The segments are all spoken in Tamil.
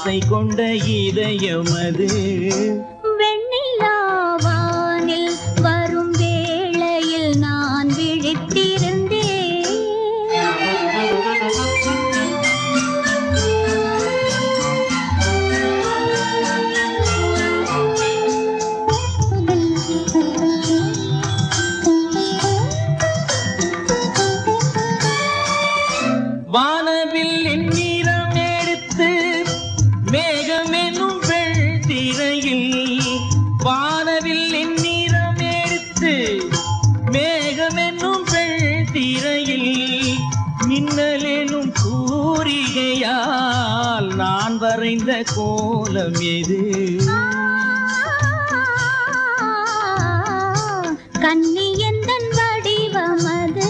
ஆசை கொண்ட இதயம் அது. வெண்ணிலாவானில் வரும் வேளையில் நான் விழித்திருந்தேன். வானவில் நிறம் நான் வரைந்த கோலம் எது? கண்ணி எந்தன் வடிவமது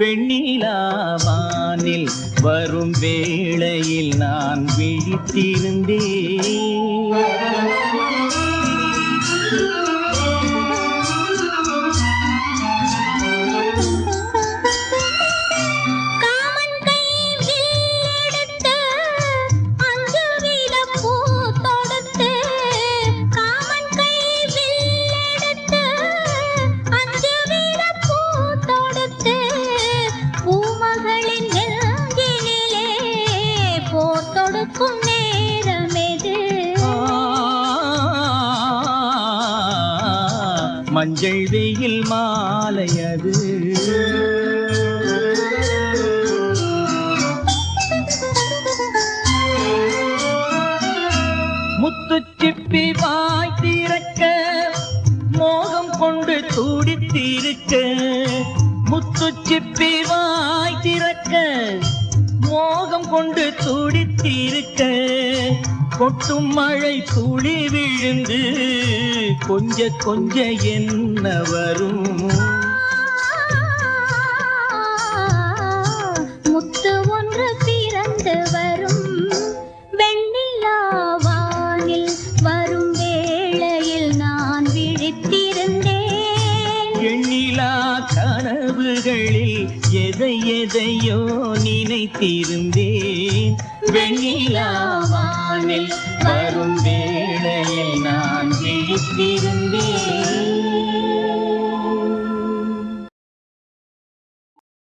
வெண்ணிலாவானில் வரும் வேளையில் நான் விழித்திருந்தேன். போர் நேரம் எது மஞ்சள் வெயில் மாலை அது முத்துச்சிப்பி வாய் திறக்க மோகம் கொண்டு துடித்திருக்க. முத்துச்சிப்பி வாய் திறக்க மோகம் கொண்டு துடித்திருக்க கொட்டும் மழை துளி விழுந்து கொஞ்ச கொஞ்ச என்ன வரும்? கனவுகளில் எதை எதையோ நினைத்திருந்தேன். வெண்ணிலாவானில் வரும் வேளையில் நான் விழித்திருந்தேன்.